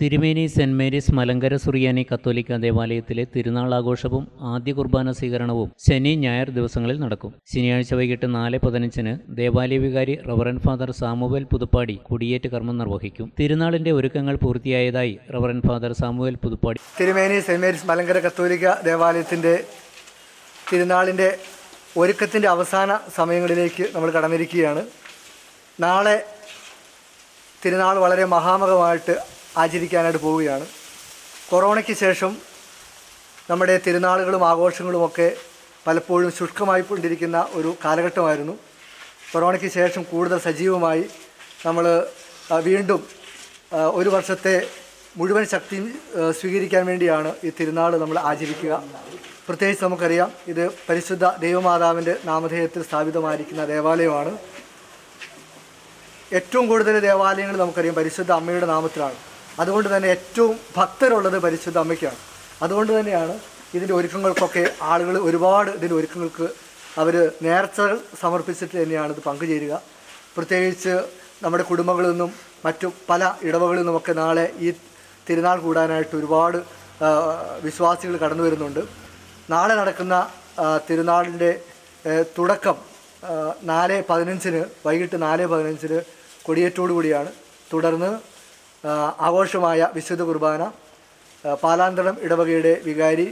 തിരുമേനി saint Mary's Malankara സുറിയാനി കത്തോലിക്ക ദേവാലയത്തിലെ തിരുനാൾ ആഘോഷവും ആദ്യ കുർബാന സ്വീകരണവും ശനി ഞായർ ദിവസങ്ങളിൽ നടക്കും. ശനിയാഴ്ച വൈകിട്ട് നാല് പതിനഞ്ചിന് ദേവാലയ വികാരി റവറൻ ഫാദർ സാമുവേൽ പുതുപ്പാടി കുടിയേറ്റ് കർമ്മം നിർവഹിക്കും. തിരുനാളിന്റെ ഒരുക്കങ്ങൾ പൂർത്തിയായതായി റവറൻ ഫാദർ സാമുവേൽ പുതുപ്പാടി തിരുമേനി സെന്റ് മേരീസ് മലങ്കര കത്തോലിക്ക ദേവാലയത്തിന്റെ തിരുനാളിന്റെ ഒരുക്കത്തിന്റെ അവസാന സമയങ്ങളിലേക്ക് നമ്മൾ കടന്നിരിക്കുകയാണ്. നാളെ തിരുനാൾ വളരെ മഹാമകമായിട്ട് ആചരിക്കാനായിട്ട് പോവുകയാണ്. കൊറോണയ്ക്ക് ശേഷം നമ്മുടെ തിരുനാളുകളും ആഘോഷങ്ങളുമൊക്കെ പലപ്പോഴും ശുഷ്കമായിക്കൊണ്ടിരിക്കുന്ന ഒരു കാലഘട്ടമായിരുന്നു. കൊറോണയ്ക്ക് ശേഷം കൂടുതൽ സജീവമായി നമ്മൾ വീണ്ടും ഒരു വർഷത്തെ മുഴുവൻ ശക്തിയും സ്വീകരിക്കാൻ വേണ്ടിയാണ് ഈ തിരുനാൾ നമ്മൾ ആചരിക്കുക. പ്രത്യേകിച്ച് നമുക്കറിയാം ഇത് പരിശുദ്ധ ദൈവമാതാവിന്റെ നാമധേയത്തിൽ സ്ഥാപിതമായിരിക്കുന്ന ദേവാലയമാണ്. ഏറ്റവും കൂടുതൽ ദേവാലയങ്ങൾ നമുക്കറിയാം പരിശുദ്ധ അമ്മയുടെ നാമത്തിലാണ്. അതുകൊണ്ട് തന്നെ ഏറ്റവും ഭക്തരുള്ളത് പരിശുദ്ധ അമ്മയ്ക്കാണ്. അതുകൊണ്ട് തന്നെയാണ് ഇതിന്റെ ഒരുക്കങ്ങൾക്കൊക്കെ ആളുകൾ ഒരുപാട് ഇതിന്റെ ഒരുക്കങ്ങൾക്ക് അവർ നേർച്ചകൾ സമർപ്പിച്ചിട്ട് തന്നെയാണ് ഇത് പങ്കുചേരുക. പ്രത്യേകിച്ച് നമ്മുടെ കുടുംബങ്ങളിൽ നിന്നും മറ്റു പല ഇടവകളിൽ നിന്നുമൊക്കെ നാളെ ഈ തിരുനാൾ കൂടാനായിട്ട് ഒരുപാട് വിശ്വാസികൾ കടന്നു വരുന്നുണ്ട്. നാളെ നടക്കുന്ന തിരുനാളിന്റെ തുടക്കം നാല് പതിനഞ്ചിന് വൈകിട്ട് നാല് പതിനഞ്ചിന് കൊടിയേറ്റോടുകൂടിയാണ്. തുടർന്ന് ആഘോഷമായ വിശുദ്ധ കുർബാന പാലാന്തരം ഇടവകയുടെ വികാരി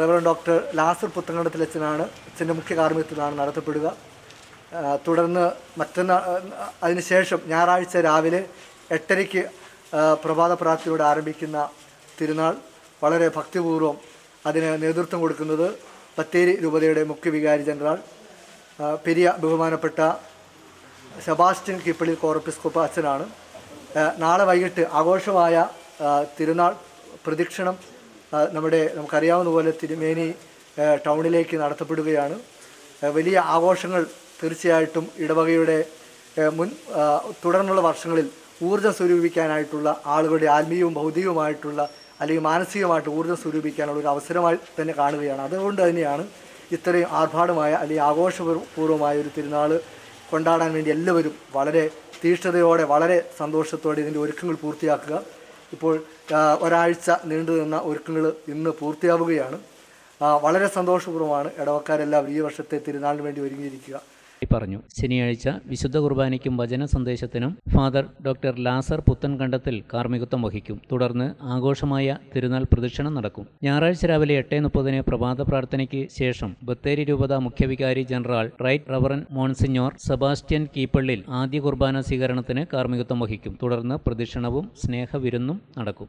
റവറൻ ഡോക്ടർ ലാസർ പുത്തങ്കണ്ടത്തിൽ അച്ഛനാണ് അച്ഛന്റെ മുഖ്യ കാർമ്മികത്തിലാണ് നടത്തപ്പെടുക. തുടർന്ന് മറ്റന്നാൾ അതിനുശേഷം ഞായറാഴ്ച രാവിലെ എട്ടരയ്ക്ക് പ്രഭാത പ്രാർത്ഥനയോടെ ആരംഭിക്കുന്ന തിരുനാൾ വളരെ ഭക്തിപൂർവം അതിന് നേതൃത്വം കൊടുക്കുന്നത് ബത്തേരി രൂപതയുടെ മുഖ്യ വികാരി ജനറൽ പെരിയ ബഹുമാനപ്പെട്ട സെബാസ്റ്റ്യൻ കിപ്പളി കോറപ്പിസ്കോപ്പ് അച്ഛനാണ്. നാളെ വൈകിട്ട് ആഘോഷമായ തിരുനാൾ പ്രദക്ഷിണം നമ്മുടെ നമുക്കറിയാവുന്ന പോലെ തിരുമേനി ടൗണിലേക്ക് നടത്തപ്പെടുകയാണ്. വലിയ ആഘോഷങ്ങൾ തീർച്ചയായിട്ടും ഇടവകയുടെ മുൻ തുടർന്നുള്ള വർഷങ്ങളിൽ ഊർജം സ്വരൂപിക്കാനായിട്ടുള്ള ആളുകളുടെ ആത്മീയവും ഭൗതികവുമായിട്ടുള്ള അല്ലെങ്കിൽ മാനസികമായിട്ട് ഊർജം സ്വരൂപിക്കാനുള്ള ഒരു അവസരമായി തന്നെ കാണുകയാണ്. അതുകൊണ്ട് തന്നെയാണ് ഇത്രയും ആർഭാടമായ അല്ലെങ്കിൽ ആഘോഷപൂർവമായ ഒരു തിരുനാൾ കൊണ്ടാടാൻ വേണ്ടി എല്ലാവരും വളരെ തീഷ്ണതയോടെ വളരെ സന്തോഷത്തോടെ ഇതിന്റെ ഒരുക്കങ്ങൾ പൂർത്തിയാക്കുക. ഇപ്പോൾ ഒരാഴ്ച നീണ്ടു നിന്ന ഒരുക്കങ്ങൾ ഇന്ന് പൂർത്തിയാവുകയാണ്. വളരെ സന്തോഷപൂർവമാണ് ഇടവക്കാരെല്ലാവരും ഈ വർഷത്തെ തിരുനാളിന് വേണ്ടി ഒരുങ്ങിയിരിക്കുക. പറഞ്ഞു. ശനിയാഴ്ച വിശുദ്ധ കുർബാനയ്ക്കും വചന സന്ദേശത്തിനും ഫാദർ ഡോക്ടർ ലാസർ പുത്തൻകണ്ടത്തിൽ കാർമ്മികത്വം വഹിക്കും. തുടർന്ന് ആഘോഷമായ തിരുനാൾ പ്രദക്ഷിണം നടക്കും. ഞായറാഴ്ച രാവിലെ എട്ട് മുപ്പതിന് പ്രഭാത പ്രാർത്ഥനയ്ക്ക് ശേഷം ബത്തേരി രൂപത മുഖ്യവികാരി general right reverend monsignor Sebastian Keepallil ആദ്യ കുർബാന സ്വീകരണത്തിന് കാർമ്മികത്വം വഹിക്കും. തുടർന്ന് പ്രദക്ഷിണവും സ്നേഹവിരുന്നും നടക്കും.